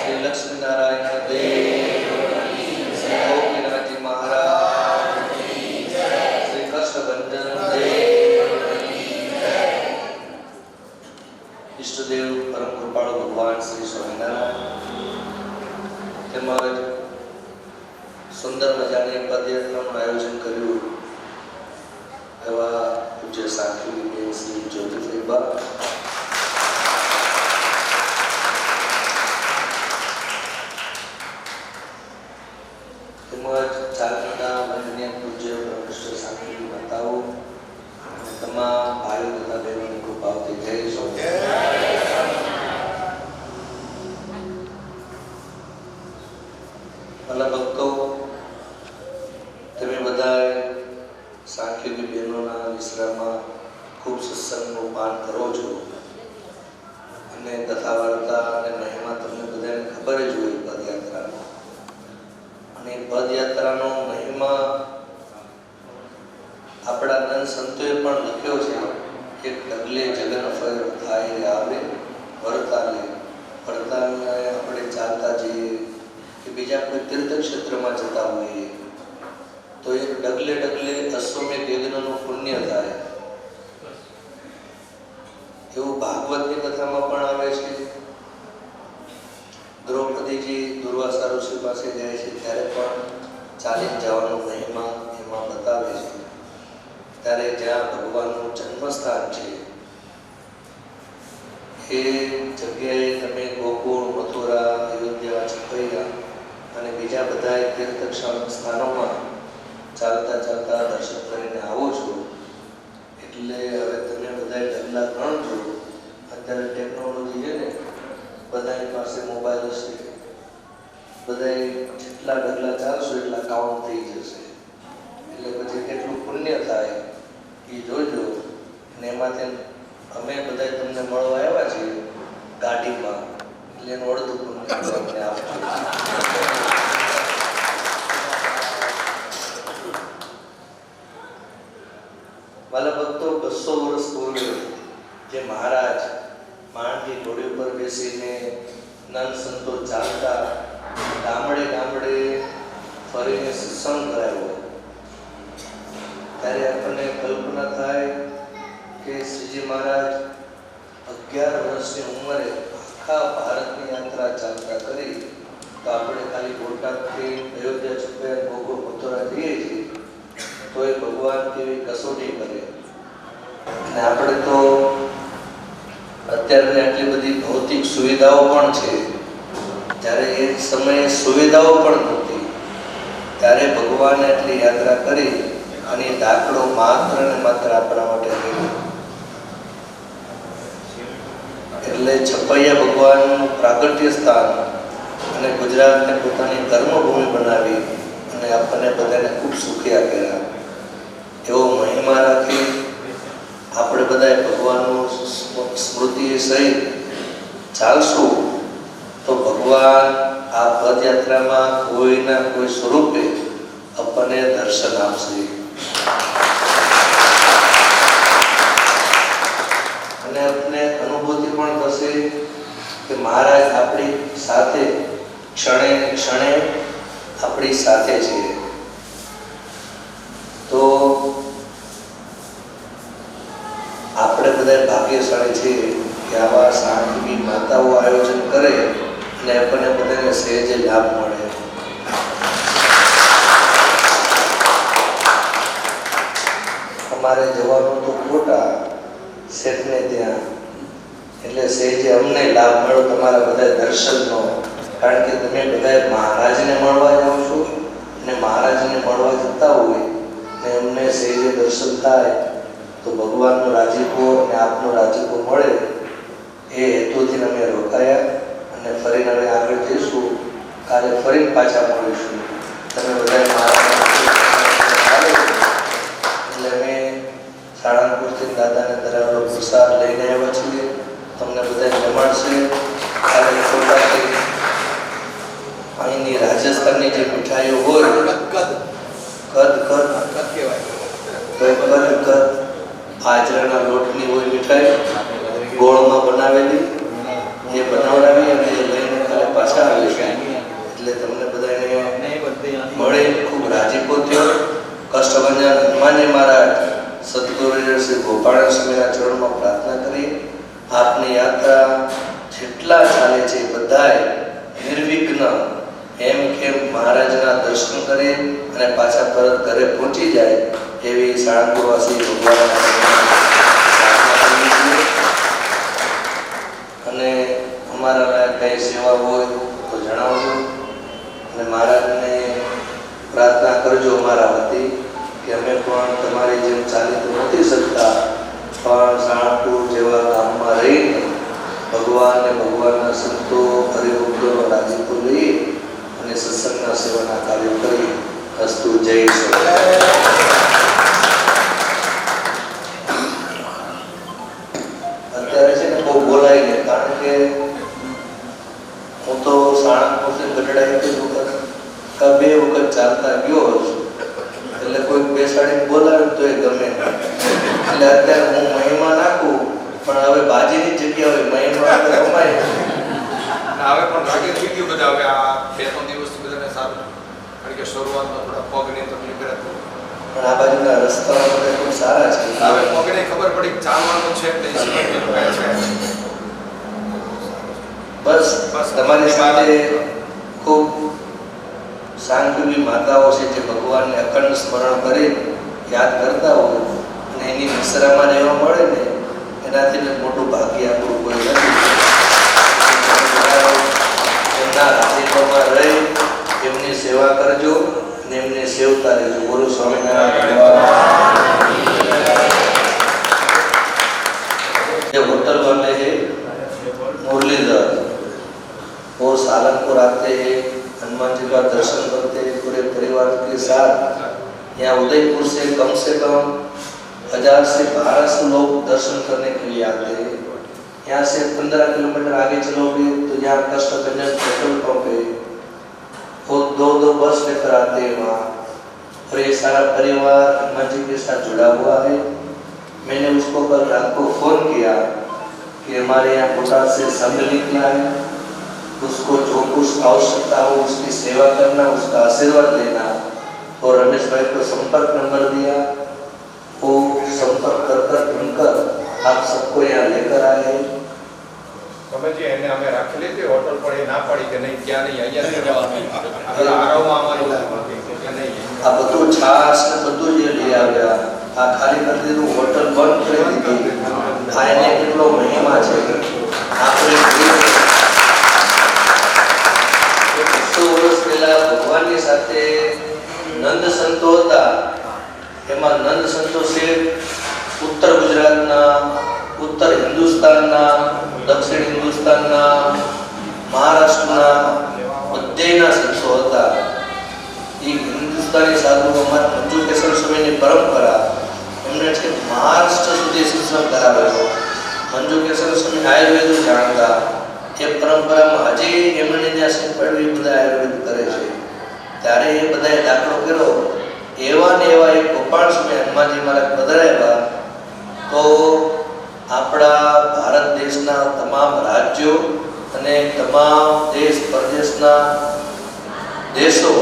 શ્રી લક્ષ્મીનારાયણ દેવ ગોપીનાથજી મહારાજ પરમ કૃપાળુ ભગવાન શ્રી સ્વામિનારાયણ તેમજ સુંદર મજાની પદયાત્રાનું આયોજન કર્યું એવા પૂજ્ય સાખી બેન શ્રી જ્યોતિફઈબા તેમજ ચાલના વંદનીય પૂજ્ય પ્રવિષ્ટ સાંકળી માતાઓ અને તમામ ભાઈઓ તથા બહેનોની કૃપાવતી જય સ્વામિનારાયણ. ભલા ભક્તો તમે બધાએ સાંખ્યોગી બહેનોના વિશ્રામમાં ખૂબ સત્સંગનું પાન કરો છો અને કથા વાર્તા અને મહિમા તમને બધાને ખબર જ હોય પદયાત્રાનો અને પદયાત્રાનો મહિમા આપણા નંદ સંતોએ પણ લખ્યો છે કે ડગલે જગન ફર થાય રે આવે વરતાલે વરતાલે આપણે ચાલતા જઈએ કે બીજા કોઈ તીર્થ ક્ષેત્રમાં જતા હોઈએ. તો એક ડગલે ડગલે અશ્વમેઘ યજ્ઞનું પુણ્ય થાય. એવું ભાગવતની કથામાં પણ આવે છે. દ્રૌપદીજી દુર્વાસા ઋષિ પાસે જાય છે ત્યારે પણ ચાલી જવાનો મહિમા એમાં બતાવે છે. ત્યારે જ્યાં ભગવાનનું જન્મસ્થાન છે, એ જગ્યાએ તમે ગોકુળ, મથુરા, અયોધ્યા, છપૈયા અને બીજા બધા તીર્થ સ્થાનોમાં ચાલતા ચાલતા દર્શન કરીને આવો છો. એટલે હવે તમે બધા ડગલા ગણજો અત્યારે ટેકનોલોજી છે ને, બધાની પાસે મોબાઈલ હશે બધા જેટલા ડગલા ચાલશો એટલા કાઉન્ટ થઈ જશે. એટલે પછી કેટલું પુણ્ય થાય એ જોજો. અને એમાંથી અમે બધા તમને મળવા આવ્યા છીએ ગાડીમાં. તમને આપજો વાલા ભક્તો બસો વર્ષ પૂર્વે જે મહારાજ માણની ઘોડી ઉપર બેસીને નંદ સંતો ચાલતા ગામડે ગામડે ફરીને સત્સંગ કરાવ્યો ત્યારે આપણને કલ્પના થાય કે શ્રીજી મહારાજ અગિયાર વર્ષની ઉંમરે આખા ભારતની યાત્રા ચાલતા કરી, તો આપણે ખાલી બોટાદથી અયોધ્યા છુપાયા ભોગો મથુરા જઈએ છીએ, તો એ ભગવાન કેવી કસોટી કરે. અને આપણે તો અત્યારે આટલી બધી ભૌતિક સુવિધાઓ પણ છે. જ્યારે એ સમયે સુવિધાઓ પણ નહોતી, ત્યારે ભગવાને આટલી યાત્રા કરી અને દાખલો માત્ર ને માત્ર આપણા માટે કર્યો એટલે છપૈયા ભગવાનનું પ્રાગટ્ય સ્થાન અને ગુજરાતને પોતાની કર્મભૂમિ બનાવી અને આપણને બધાને ખૂબ સુખિયા કર્યા એવો મહિમા રાખી આપણે બધાએ ભગવાનનું સ્મૃતિ સહિત ચાલશું તો ભગવાન આ પદયાત્રામાં કોઈના કોઈ સ્વરૂપે આપણને દર્શન આપશે. અને અનુભૂતિ પણ થશે કે મહારાજ આપણી સાથે ક્ષણે ક્ષણે આપણી સાથે છે તો આપણે બધા ભાગ્યશાળી છીએ કે આવા શાંતિની માતાઓ આયોજન કરે અને આપણને બધાને સહેજે લાભ મળે. અમારે જવાનું તો ખોટા શેઠને ત્યાં. એટલે સહેજે અમને લાભ મળ્યો તમારા બધા દર્શનનો. કારણ કે તમે બધા મહારાજને મળવા જાઓ છો અને મહારાજને મળવા જતા હોય ને અમને સહેજે દર્શન થાય, તો ભગવાનનો રાજીપો અને આપનો રાજીપો મળે. એ હેતુથી અમે રોકાયા અને ફરીને હવે આગળ જઈશું. કાલે ફરી પાછા મળીશું. તમે બધા મહારાજ એટલે અમે સાળંગપુરથી દાદાને ધરાવેલો પ્રસાદ લઈને આવ્યા છીએ તમને બધા જમાડશે કાલે ખોટાથી અહીંની રાજસ્થાનની જે મીઠાઈઓ હોય કદ કદ કદ કદ કહેવાય તો એ કદ કદ આજરાના લોટની હોય મીઠાઈ ગોળમાં બનાવેલી ભજન હનુમાનજી મહારાજ સદગુરુ શ્રી ગોપાલ સ્વામીના ચરણમાં પ્રાર્થના કરી આપની યાત્રા જેટલા ચાલે છે એ બધાય નિર્વિઘ્ન એમ કેમ મહારાજના દર્શન કરી અને પાછા પરત ઘરે પહોંચી જાય એવી સાળંગપુરવાસી. અને અમારા કઈ સેવા હોય તો જણાવજો અને મહારાજને પ્રાર્થના કરજો અમારા વતી કે અમે પણ તમારી જેમ ચાલી તો નથી શકતા, પણ સાળંગપુર જેવા ગામમાં રહીને ભગવાન અને ભગવાનના સંતો, હરિભક્તોનો રાજીપો લઈએ અને સત્સંગના સેવાના કાર્યો કરી અસ્તુ જય અત્યારે છે ને બહુ બોલાય ને કારણ કે હું તો સાણંદપુરથી ગઢડા એક વખત બે વખત ચાલતા ગયો છું. એટલે કોઈ બેસાડીને બોલાવે તો એ ગમે એટલે અત્યારે હું મહિમા નાખું, પણ હવે બાજીની જગ્યા હોય, મહિમા રમાય હવે પણ લાગે થઈ ગયું બધા હવે આ બે ત્રણ દિવસ બધાને સારું. કારણ કે શરૂઆતમાં થોડા પગની તકલીફ રહેતું પણ આ બાજુના રસ્તાઓ બધા ખૂબ સારા છે. હવે પગને ખબર પડી ચાલવાનું છે એટલે બસ બસ. તમારી સાથે ખૂબ શાંતિની માતાઓ છે જે ભગવાનને અખંડ સ્મરણ કરી યાદ કરતા હોય અને એની મિશ્રામાં રહેવા મળે ને એનાથી મોટું ભાગ્ય આપણું કોઈ નથી. એમના રાજ્યમાં રહી એમની સેવા કરજો અને એમને સેવતા રહેજો બોલો સ્વામિનારાયણ ભગવાન ये होटल वाले हैं मुरलीधर वो सालनपुर आते हैं हनुमान जी का दर्शन करते हैं पूरे परिवार के साथ यहाँ उदयपुर से कम से कम हजार से बारह सौ लोग दर्शन करने के लिए आते हैं यहाँ से पंद्रह किलोमीटर आगे चलोगे तो यहाँ कष्टभंजन पेट्रोल पंप। है वो दो दो बस लेकर आते हैं वहाँ। और ये सारा परिवार हनुमान जी के साथ जुड़ा हुआ है। मैंने उसको कल रात को फ़ोन किया कि हमारे यहाँ कोटा से संघ निकला है। उसको जो कुछ आवश्यकता हो उसकी सेवा करना, उसका आशीर्वाद लेना। और रमेश भाई को संपर्क नंबर दिया। वो संपर्क कर कर ढूंढकर આપ સબકો યહાં લેકર આએ સમજી એને અમે રાખી લીધી હોટલ પણ એ ના પાડી કે નહીં ત્યાં નહીં અહીંયા જવાનું આરોમાં અમારી નહીં આ બધું છાસ ને બધું જે લઈ આવ્યા આ ખાલી કરી દીધું હોટલ બંધ કરી દીધી આ એને કેટલો મહિમા છે આપણે બસો વર્ષ પહેલા ભગવાનની સાથે નંદ સંતો હતા એમાં નંદ સંતો શેઠ ઉત્તર ગુજરાતના, ઉત્તર હિન્દુસ્તાનના, દક્ષિણ હિન્દુસ્તાનના, મહારાષ્ટ્રના બધેના સંતો હતા. એ હિન્દુસ્તાની સાધુઓમાં મંજુ કેસર સ્વામીની પરંપરા એમણે છે મહારાષ્ટ્ર સુધી શિક્ષણ કરાવેલો મંજુ કેસર સ્વામી આયુર્વેદ જાણતા એ પરંપરામાં હજી એમણે ત્યાં શીખવાડ્યું બધા આયુર્વેદ કરે છે. ત્યારે એ બધાએ દાખલો કર્યો. એવા ને એવા એક ગોપાલ સ્વામી હનુમાનજી મહારાજ પધરાવ્યા તો આપણા ભારત દેશના તમામ રાજ્યો અને તમામ દેશ પરદેશના દેશો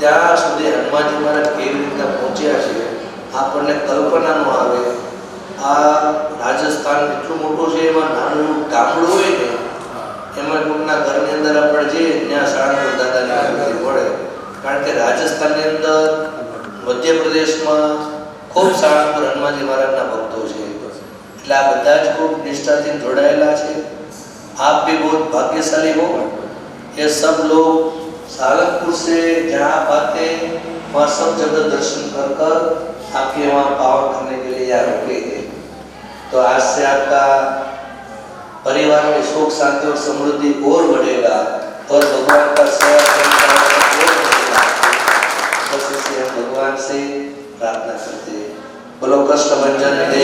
ત્યાં સુધી હનુમાનજી મહારાજ કેવી રીતે પહોંચ્યા છે, આપણને કલ્પના ન આવે. આ રાજસ્થાન એટલું મોટું છે, એમાં નાનું ગામડું હોય ને, એમાં કોઈના ઘરની અંદર આપણે જઈએ, ત્યાં સાળંગપુર દાદાની મળે કારણ કે રાજસ્થાનની અંદર મધ્યપ્રદેશમાં ખૂબ સાળંગપુર હનુમાનજી મહારાજના ભક્તો છે એટલે આ બધા જ ખૂબ નિષ્ઠાથી જોડાયેલા છે आप भी बहुत भाग्यशाली हो ये सब लोग सालनपुर से जहाँ आप आते हैं वहाँ सब जगह दर्शन कर कर आपके वहाँ पावन करने के लिए यहाँ रुकेंगे तो आज से आपका परिवार में सुख शांति और समृद्धि और बढ़ेगा और भगवान का सेवा करने का अवसर और बढ़ेगा बस इसे हम भगवान से प्रार्थना करते బలో కష్టపంచండి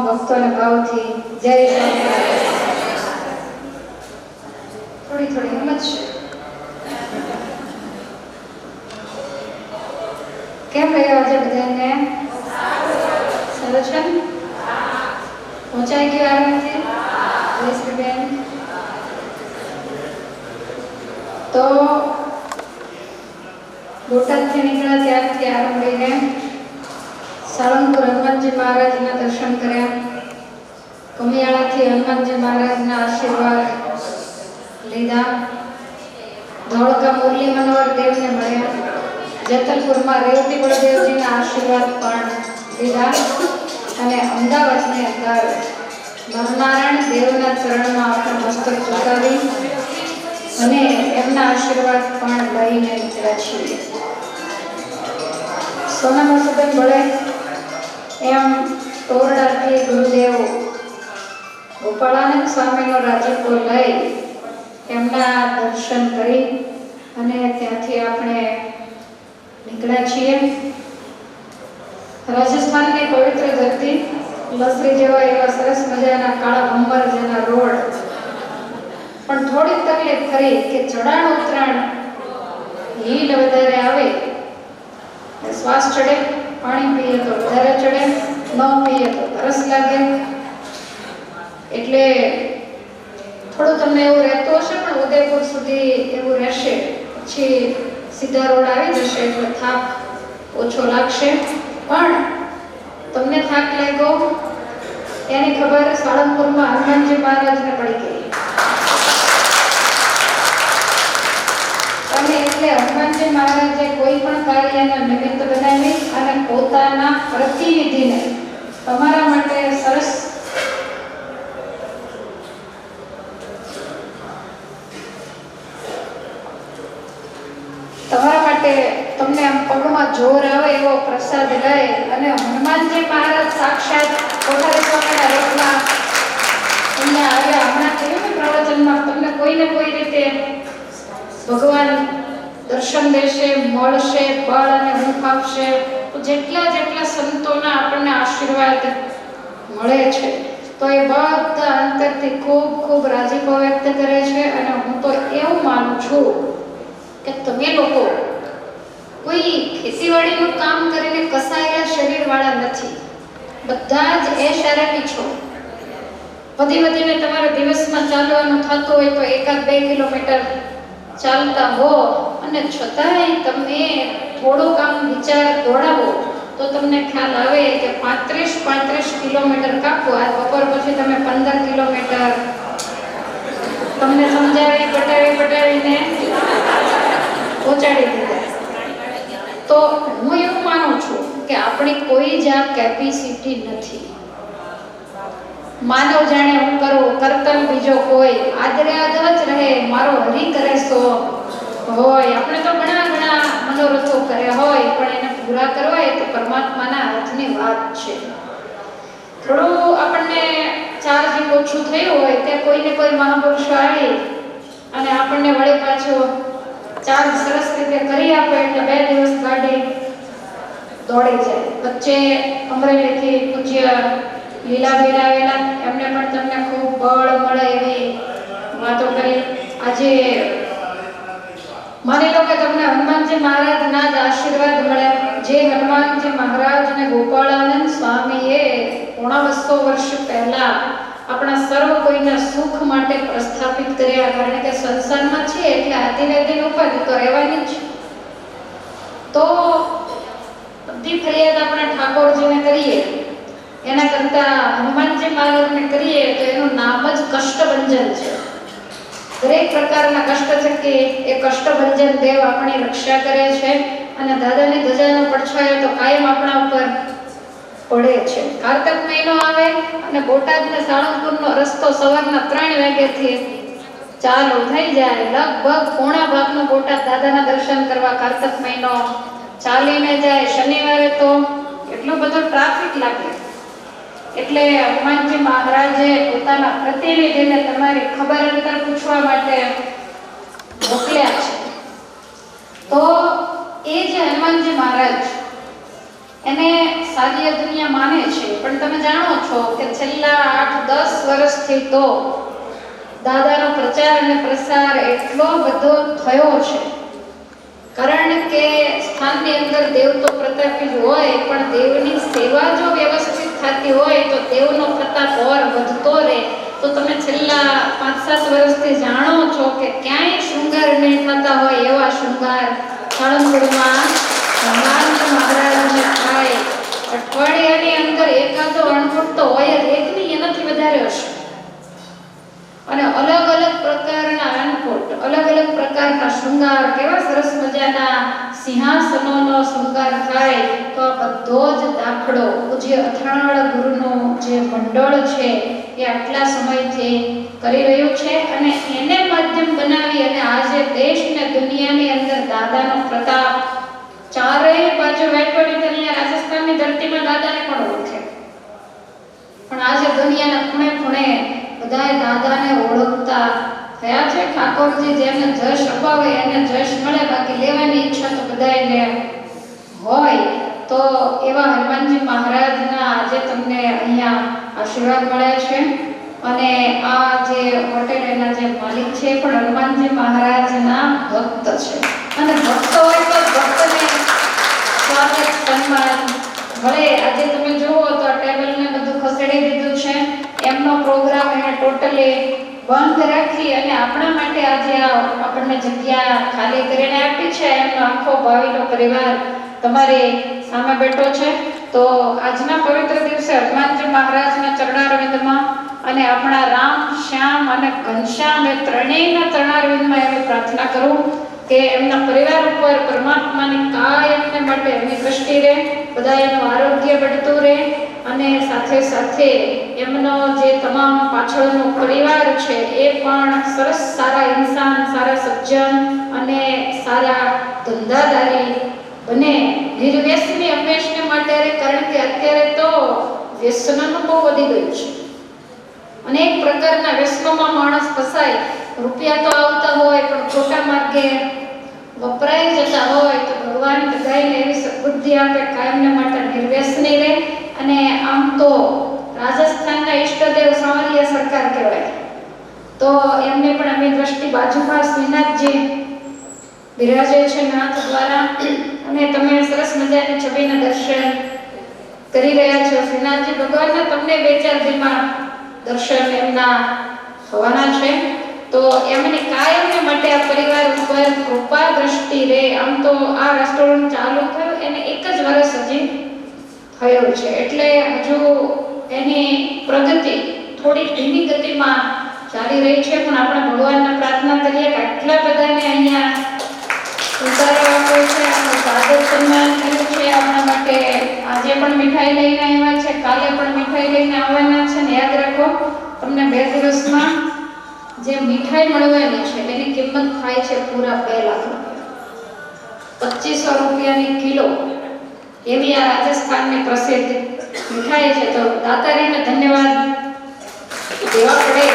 તમામ ભક્તોને ભાવથી જય સ્વામિનારાયણ થોડી થોડી હિંમત છે. કેમ રહ્યો આજે બધાને? સારું છે ને? પહોંચાઈ ગયો આરામથી? જયશ્રીબેન તો બોટાદથી નીકળ્યા ત્યારથી આરંભીને સાળંગપુર હનુમાનજી મહારાજના દર્શન કર્યા. કમિયાળાથી હનુમાનજી મહારાજના આશીર્વાદ લીધા. ધોળકા મુરલી મનોહર દેવને મળ્યા. જેતલપુરમાં રેવતી બળદેવજીના આશીર્વાદ પણ લીધા અને અમદાવાદની અંદર નરનારાયણ દેવના ચરણમાં આપણે મસ્તક ઝુકાવી અને એમના આશીર્વાદ પણ લઈને નીકળ્યા છીએ. સોનામાં સુબેન બોલે એમ તોરડાથી ગુરુદેવ ગોપાળાનંદ સ્વામીનો રાજીપો લઈ એમના દર્શન કરી અને ત્યાંથી આપણે નીકળ્યા છીએ. રાજસ્થાનની પવિત્ર ધરતી લસરી જેવા એવા સરસ મજાના કાળા ભંબર જેના રોડ. પણ થોડીક તકલીફ ખરી કે ચઢાણ ઉતરાણ હિલ વધારે આવે શ્વાસ ચડે. પાણી પીએ તો વધારે ચડે, ન પીએ તો તરસ લાગે. એટલે થોડું તમને એવું રહેતું હશે પણ ઉદયપુર સુધી એવું રહેશે. પછી સીધા રોડ આવી જશે, એટલે થાક ઓછો લાગશે. પણ તમને થાક લાગ્યો, એની ખબર સાળંગપુરમાં હનુમાનજી મહારાજને પડી ગઈ. અને એટલે હનુમાનજી મહારાજે કોઈ પણ કાર્યને નિમિત્ત બનાવી અને પોતાના પ્રતિનિધિને તમારા માટે સરસ તમારા માટે તમને આમ પગમાં જોર આવે એવો પ્રસાદ લઈ અને હનુમાનજી મહારાજ સાક્ષાત કોઠારી સ્વામીના રૂપમાં તમને આવ્યા. હમણાં કહ્યું ને પ્રવચનમાં તમને કોઈને કોઈ રીતે ભગવાન દર્શન દેશે મળશે બળ અને હૂંફ આપશે. તો જેટલા જેટલા સંતોના આપણને આશીર્વાદ મળે છે, તો એ બધા અંતરથી ખૂબ ખૂબ રાજીપો વ્યક્ત કરે છે. અને હું તો એવું માનું છું કે તમે લોકો કોઈ ખેતીવાડીનું કામ કરીને કસાયેલા શરીરવાળા નથી. બધા જ એ શારીરિક છો. વધી વધીને તમારે દિવસમાં ચાલવાનું થતું હોય તો એકાદ બે કિલોમીટર ચાલતા હો અને છતાંય તમે થોડુંક આમ વિચાર દોડાવો, તો તમને ખ્યાલ આવે કે પાંત્રીસ પાંત્રીસ કિલોમીટર કાપો, આ બપોર પછી તમે પંદર કિલોમીટર. તમને સમજાવી, પટાવી, પટાવીને પહોંચાડી દીધા. તો હું એવું માનું છું કે આપણી કોઈ જ આ કેપેસિટી નથી. માનવ જાણે હું કરું કરતલ બીજો કોઈ. આદરે આદ જ રહે, મારો હરી કરે સો હોય, આપણે તો ઘણા ઘણા મનોરથો કર્યા હોય, પણ એને પૂરા કરવા એ તો પરમાત્માના હાથની વાત છે. થોડું આપણને ચાર્જ ઓછું થયું હોય તે કોઈને કોઈ મહાપુરુષો આવી અને આપણને વળી પાછો ચાર્જ સરસ રીતે કરી આપે એટલે બે દિવસ ગાડી દોડી જાય. વચ્ચે અમરેલીથી પૂજ્ય લીલાબેન આવેલા એમને પણ તમને ખૂબ બળ મળે એવી વાતો કરી. આજે માની લો કે તમને હનુમાનજી મહારાજના જ આશીર્વાદ મળ્યા જે હનુમાનજી મહારાજને ગોપાળાનંદ સ્વામીએ પોણા બસો વર્ષ પહેલા આપણા સર્વ કોઈના સુખ માટે પ્રસ્થાપિત કર્યા. કારણ કે સંસારમાં છે એટલે આદિને દિન ઉપાધિ તો રહેવાની જ. તો બધી ફરિયાદ આપણે ઠાકોરજીને કરીએ. એના કરતા હનુમાનજી મહારાજને કરીએ તો એનું નામ જ કષ્ટભંજન છે. દરેક પ્રકારના કષ્ટ છે કે એ કષ્ટભંજન દેવ આપણી રક્ષા કરે છે અને દાદાની ધજાનો પડછાયો તો કાયમ આપણા ઉપર પડે છે. કારતક મહિનો આવે અને બોટાદને સાળંગપુરનો રસ્તો સવારના ત્રણ વાગ્યાથી ચાલુ થઈ જાય. લગભગ પોણા ભાગનો બોટાદ દાદાના દર્શન કરવા કારતક મહિનો ચાલીને જાય. શનિવારે તો એટલો બધો ટ્રાફિક લાગે. એટલે હનુમાનજી મહારાજે પોતાના પ્રતિનિધિને તમારી ખબર અંતર પૂછવા માટે મોકલ્યા છે. તો એ જે હનુમાનજી મહારાજ એને સારી દુનિયા માને છે. પણ તમે જાણો છો કે છેલ્લા આઠ, દસ વર્ષથી તો દાદાનો પ્રચાર અને પ્રસાર એટલો બધો થયો છે. કારણ કે સ્થાનની અંદર દેવ તો પ્રતાપી હોય, પણ દેવની સેવા જો વ્યવસ્થિત થતી હોય તો દેવનો પ્રતાપ ઓર વધતો રહે. તો તમે છેલ્લા પાંચ સાત વર્ષથી જાણો છો કે ક્યાંય શૃંગાર નહીં થતા હોય એવા શૃંગાર સાળંગપુરમાં હનુમાન મહારાજને થાય. અઠવાડિયાની અંદર એકાદો અણફૂટ તો હોય જ, એકની એનાથી વધારે હશે. અને અલગ અલગ પ્રકારના અન્નકૂટ અલગ અલગ પ્રકારના શૃંગાર, કેવા સરસ મજાના સિંહાસનોનો શૃંગાર થાય, તો આ બધો જ દાખલો પૂજ્ય અથાણાવાળા ગુરુનું જે મંડળ છે, એ આટલા સમયથી કરી રહ્યું છે અને એને માધ્યમ બનાવી અને આજે દેશ ને દુનિયાની અંદર દાદાનો પ્રતાપ ચારેય બાજુ વેટોડી અહીંયા રાજસ્થાનની ધરતીમાં દાદાને પણ ઓળખે. પણ આજે દુનિયાના ખૂણે ખૂણે બધાએ દાદાને ઓળખતા થયા છે. ઠાકોરજી જેને જશ અપાવે, એને જશ મળે, બાકી લેવાની ઈચ્છા તો બધાને હોય. તો એવા હનુમાનજી મહારાજના આજે તમને અહીંયા આશીર્વાદ મળ્યા છે. અને આ જે હોટેલ એના જે માલિક છે એ પણ હનુમાનજી મહારાજના ભક્ત છે. અને ભક્ત હોય તો ભક્તને સ્વાગત, સન્માન ભલે આજે તમે જુઓ તો આ ટેબલ બધું ખસેડી દીધું છે. એમનો પ્રોગ્રામ એને ટોટલી બંધ રાખી અને આપણા માટે આજે આ આપણને જગ્યા ખાલી કરીને આપી છે. એમનો આખો ભાવિનો પરિવાર તમારી સામે બેઠો છે. તો આજના પવિત્ર દિવસે હનુમાનજી મહારાજના ચરણારવિંદમાં અને આપણા રામ, શ્યામ અને ઘનશ્યામ એ ત્રણેયના ચરણારવિંદમાં એવી પ્રાર્થના કરું કે એમના પરિવાર ઉપર પરમાત્માની કાયમને માટે એમની દ્રષ્ટિ રહે બધા એનું આરોગ્ય बढ़તું રહે અને સાથે સાથે એમનો જે તમામ પાછળનો પરિવાર છે, એ પણ સરસ સારા ઇન્સાન, સારા સજ્જન અને સારા ધંધાદારી બને. નિર્વ્યસની હંમેશને માટે કારણ કે અત્યારે તો વ્યસનનું બહુ વધી ગયું છે. અનેક પ્રકારના વ્યસનોમાં માણસ ફસાય. રૂપિયા તો આવતા હોય, પણ ખોટા માર્ગે વપરાઈ જતા હોય, તો ભગવાન બધાને એવી સદબુદ્ધિ આપે, કાયમને માટે નિર્વ્યસની રહે અને આમ તો રાજસ્થાનના ઈષ્ટદેવ સાંવરિયા સરકાર કહેવાય. તો એમને પણ અમે દ્રષ્ટિ બાજુમાં શ્રીનાથજી, બિરાજે છે નાથ દ્વારા. અને તમે સરસ મજાની છબીના દર્શન કરી રહ્યા છો. શ્રીનાથજી ભગવાનના તમને બે ચાર દિનમાં દર્શન એમના થવાના છે. તો એમની કાયમને માટે આ પરિવાર ઉપર કૃપા દ્રષ્ટિ રહે આમ તો આ રેસ્ટોરન્ટ ચાલુ થયું. એને એક જ વર્ષ હજી થયું છે. એટલે હજુ એની પ્રગતિ થોડી ધીમી ગતિમાં ચાલી રહી છે, પણ આપણે ભગવાનને પ્રાર્થના કરીએ કે આટલા બધાને અહીંયા ઉતારવા આપ્યો છે, આપણું સ્વાગત સન્માન આપણા માટે આજે પણ મીઠાઈ લઈને આવ્યા છે, કાલે પણ મીઠાઈ લઈને આવવાના છે, ને યાદ રાખો, તમને બે દિવસમાં જે મીઠાઈ મળવાની છે એની કિંમત થાય છે પૂરા બે લાખ રૂપિયા. પચીસો રૂપિયાની કિલો એવી આ રાજસ્થાનની પ્રસિદ્ધ. મીઠાઈ છે તો દાતારીને ધન્યવાદ. દેવા પડે.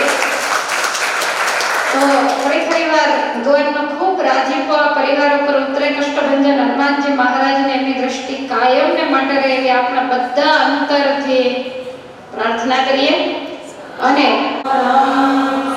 તો ફરી ફરી વાર ભગવાનનો ખૂબ રાજીપો પરિવાર ઉપર ઉતરે કષ્ટભંજન હનુમાનજી મહારાજને એમની દ્રષ્ટિ કાયમને માટે રહે આપણા બધા અંતરથી પ્રાર્થના કરીએ. અને રામ